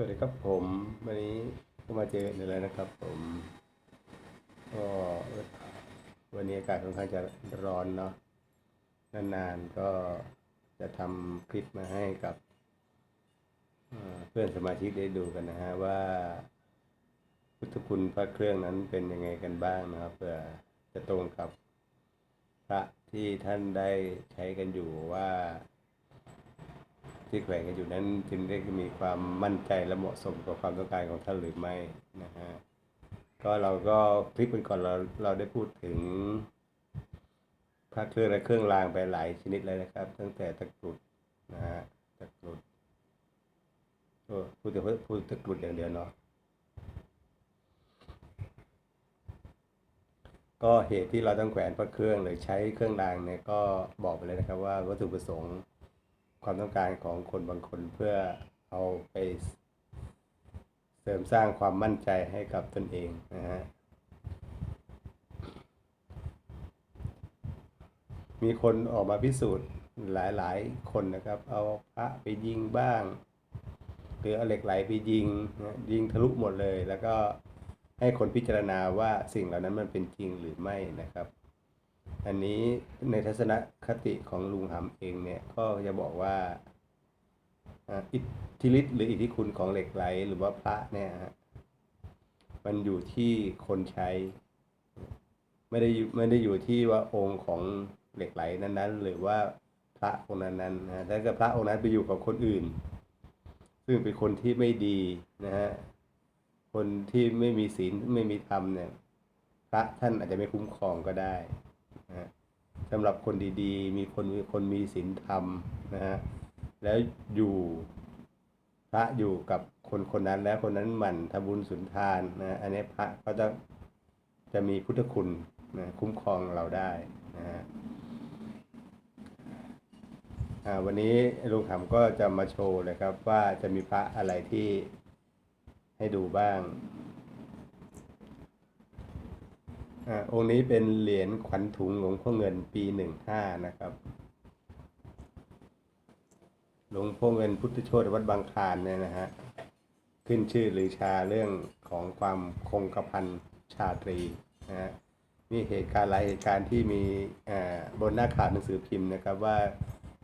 สวัสดีครับผมวันนี้ก็มาเจอกันแล้วนะครับ ผมก็วันนี้อากาศค่อนข้างจะร้อนเนาะนานๆก็จะทำคลิปมาให้กับเพื่อนสมาชิกได้ดูกันนะฮะว่าพุทธคุณพระเครื่องนั้นเป็นยังไงกันบ้างนะครับเพื่อจะตรงกับพระที่ท่านได้ใช้กันอยู่ว่า ที่แขวนกันอยู่นั้น จึงได้มีความมั่นใจและเหมาะสมกับความต้องการของท่านหรือไม่นะฮะก็เราก็คลิปเป็นก่อนเราเราได้พูดถึงพระเครื่องและเครื่องรางไปหลายชนิดเลยนะครับ ตั้งแต่ตะกรุดนะฮะตะกรุดโอ้พูดแต่พูดตะกรุดอย่างเดียวเนาะก็เหตุที่เราต้องแขวนพระเครื่องหรือใช้เครื่องรางเนี่ยก็บอกไปเลยนะครับว่าวัตถุประสงค์ ความต้องการของคนบางคนเพื่อเอาไปเสริมสร้างความมั่นใจให้กับตนเองนะฮะมีคนออกมาพิสูจน์หลายๆ คนนะครับ เอาพระไปยิงบ้าง หรือเอาเหล็กไหลไปยิงนะยิงทะลุหมดเลย แล้วก็ให้คนพิจารณาว่าสิ่งเหล่านั้นมันเป็นจริงหรือไม่นะครับ อันนี้ในทัศนคติของลุงหำเองเนี่ยก็จะบอกว่าอิทธิฤทธิ์หรืออิทธิคุณของเหล็กไหลหรือว่าพระเนี่ยฮะมันอยู่ที่คนใช้ ไม่ได้ไม่ได้อยู่ที่ว่าองค์ของเหล็กไหลนั้นๆ หรือว่าพระองค์นั้นๆนะถ้าเกิดพระองค์นั้นไปอยู่กับคนอื่น ซึ่งเป็นคนที่ไม่ดีนะฮะคนที่ไม่มีศีลไม่มีธรรมเนี่ยพระท่านอาจจะไม่คุ้มครองก็ได้ นะสำหรับคนดีๆ มีคนมีคนมีศีลธรรมนะฮะแล้วอยู่พระอยู่กับคนคนนั้นแล้วคนนั้นหมั่นทำบุญสุนทานนะอันนี้พระก็จะจะมีพุทธคุณนะคุ้มครองเราได้นะฮะวันนี้ลุงขำก็จะมาโชว์เลยครับว่าจะมีพระอะไรที่ให้ดูบ้าง องค์นี้เป็นเหรียญขวัญถุงหลวงพ่อเงินปีหนึ่งห้านะครับ หลวงพ่อเงินพุทธโชตวัดบางคลานเนี่ยนะฮะ ขึ้นชื่อหรือชาเรื่องของความคงกระพันชาตรีนะฮะมีเหตุการณ์หลายเหตุการณ์ที่มีอ่าบนหน้าข่าวหนังสือพิมพ์นะครับว่า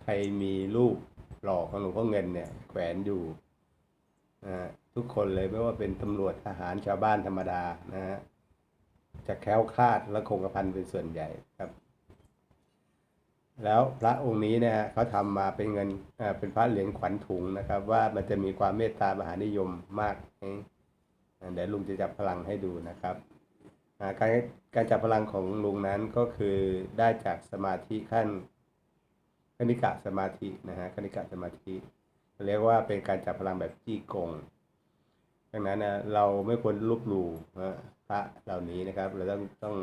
ใครมีรูปหล่อของหลวงพ่อเงินเนี่ยแขวนอยู่นะทุกคนเลยไม่ว่าเป็นตำรวจทหารชาวบ้านธรรมดานะฮะ จะแคล้วคลาดและคงกระพันเป็นส่วนใหญ่ครับ แล้วพระองค์นี้นี่ยเขาทำมาเป็นเงินอ่าเป็นพระเหรียญขวัญถุงนะครับ ว่ามันจะมีความเมตตามหานิยมมากเดี๋ยวลุงจะจับพลังให้ดูนะครับการการจับพลังของลุงนั้นก็คือได้จากสมาธิขั้นคณิกะสมาธินะฮะคณิกะสมาธิ เรียกว่าเป็นการจับพลังแบบจี้กง ดังนั้นนะเราไม่ควรลบหลู่นะพระเหล่านี้นะครับ เราต้องต้อง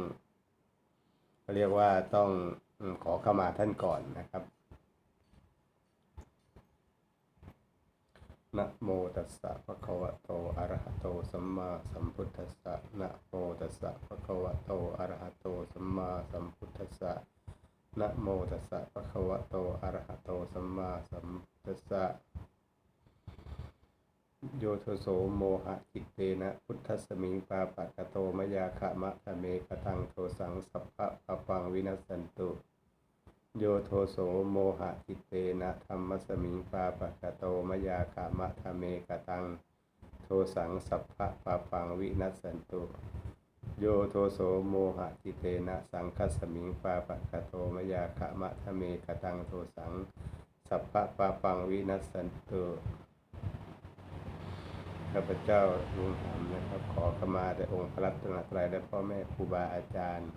เรียกว่าต้องขอเข้ามาท่านก่อนนะครับนะโมตัสสะภะคะวะโตอะระหะโตสัมมาสัมพุทธัสสะนะโมตัสสะภะคะวะโตอะระหะโตสัมมาสัมพุทธัสสะนะโมตัสสะภะคะวะโตอะระหะโตสัมมาสัมพุทธัสสะ โยโทโสโมหะจิตเตนะ พุทธสมิงปาปะกะโตมยาคะมะทะเมกะตังโทสังสัพพะปะปังวินัสสันตุ โยโทโสโมหะจิตเตนะธรรมสมิงปาปะกะโตมยาคะมะทะเมกะตัง โทสังสัพพะปะปังวินัสสันตุโยโทโสโมหะจิตเตนะ สังคัสมิงปาปะกะโตมยาคะมะทะเมกะตังโทสัง สัพพะปะปังวินัสสันตุ ข้าพเจ้าลุงหำนะครับ ขอขมาแต่องค์พระรัตนตรัยและพ่อแม่ครูบาอาจารย์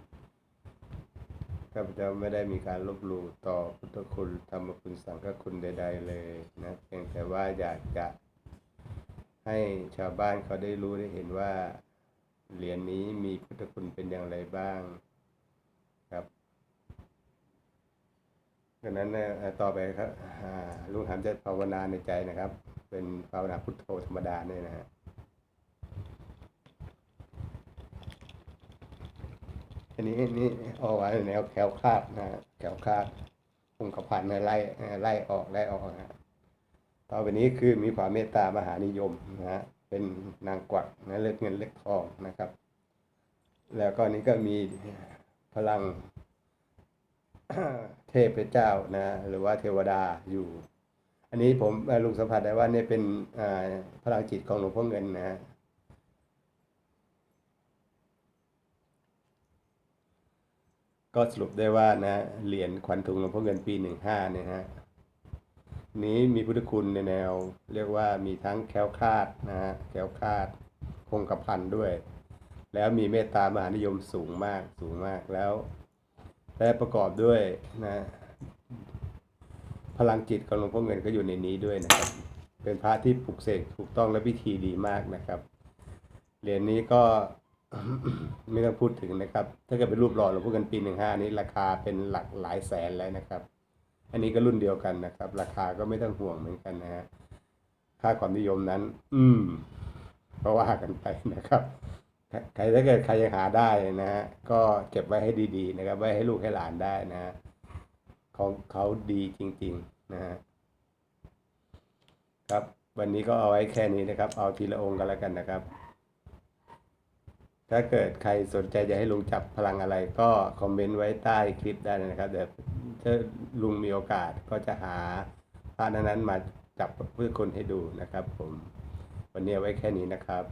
ข้าพเจ้าไม่ได้มีการลบหลู่ต่อพุทธคุณธรรมคุณสังฆคุณใด ๆ เลยนะเพียงแต่ว่าอยากจะ ให้ชาวบ้านเขาได้รู้ได้เห็นว่าเหรียญนี้มีพุทธคุณเป็นอย่างไรบ้างครับดังนั้นนะต่อไปครับลุงหำจะภาวนาในใจนะครับ เป็นภาวนาพุทโธธรรมดาเนี่ยนะฮะอันนี้นี่เอาไว้แนวแคล้วคาดนะฮะแคล้วคาดคงกระพันในไล่ไล่ออกไล่ออกนะฮะต่อต่อไปนี้คือมีความเมตตามหานิยมนะฮะเป็นนางกวักนะเลือกเงินเลือกทองนะครับ แล้วก็นี้ก็มีพลังเทพเจ้านะ หรือว่าเทวดาอยู่ อันนี้ผมลุงสัมผัสได้ว่าเนี่ยเป็นพลังจิตของหลวงพ่อเงินนะฮะก็สรุปได้ว่านะเหรียญขวัญถุงหลวงพ่อเงินปีหนึ่งห้าเนี่ยฮะนี้มีพุทธคุณในแนว เรียกว่ามีทั้งแคล้วคลาดนะฮะแคล้วคลาดคงกระพันด้วย แล้วมีเมตตามหานิยมสูงมากสูงมากแล้วและประกอบด้วยนะ พลังจิตของหลวงพ่อเงินก็อยู่ในนี้ด้วยนะครับ เป็นพระที่ปลุกเสกถูกต้องและพิธีดีมากนะครับ เหรียญนี้ก็ไม่ต้องพูดถึงนะครับ ถ้าเกิดเป็นรูปหล่อหลวงพ่อเงินปีหนึ่งห้านี้ราคาเป็นหลักหลายแสนแล้วนะครับ อันนี้ก็รุ่นเดียวกันนะครับ ราคาก็ไม่ต้องห่วงเหมือนกันนะฮะค่าความนิยมนั้น อืมก็ว่ากันไปนะครับ ใครถ้าเกิดใครยังหาได้นะฮะก็เก็บไว้ให้ดีๆนะครับ ไว้ให้ลูกให้หลานได้นะฮะ ของเขาดีจริง ๆ นะฮะครับ วันนี้ก็เอาไว้แค่นี้นะครับ เอาทีละองค์กันแล้วกันนะครับ ถ้าเกิดใครสนใจจะให้ลุงจับพลังอะไร ก็คอมเมนต์ไว้ใต้คลิปได้นะครับ เดี๋ยวถ้าลุงมีโอกาสก็จะหาพระนั้นๆมาจับเพื่อคนให้ดูนะครับ ผม วันนี้ไว้แค่นี้นะครับ